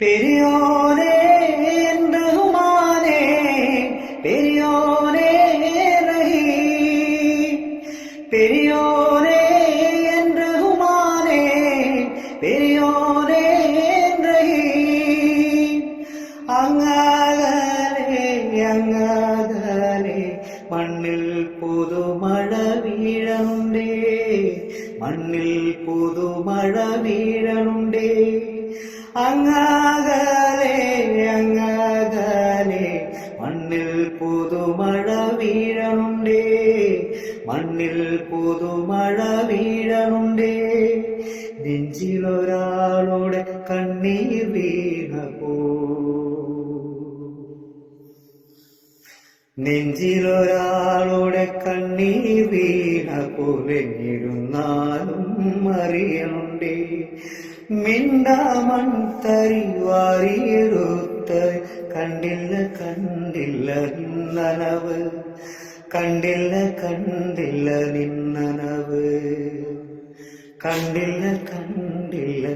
பெரியோனே என்று ஹுமானே பெரியோனே ரஹி. பெரியோனே என்று ஹுமானே பெரியோனே ரஹி. அங்காதலே அங்காதலே மண்ணில் புது மழ வீழந்தே. മണ്ണിൽ പുതുമഴ വീഴണുണ്ടേ അങ്ങാകലെ അങ്ങാകലെ മണ്ണിൽ പുതുമഴ വീഴണുണ്ടേ. മണ്ണിൽ പുതുമഴ വീഴണുണ്ടേ. നെഞ്ചിലൊരാളുടെ കണ്ണീർ വീണപ്പോ നെഞ്ചിലൊരാളുടെ കണ്ണീർ വീണ പോലെയിരുന്നാലും അറിയണ്ടേ? മിണ്ടാമൺ തരി വാരിയെടുത്ത് കണ്ടില്ല കണ്ടില്ല നിന്നനവ്. കണ്ടില്ല കണ്ടില്ല നിന്നനവ്. കണ്ടില്ല കണ്ടില്ല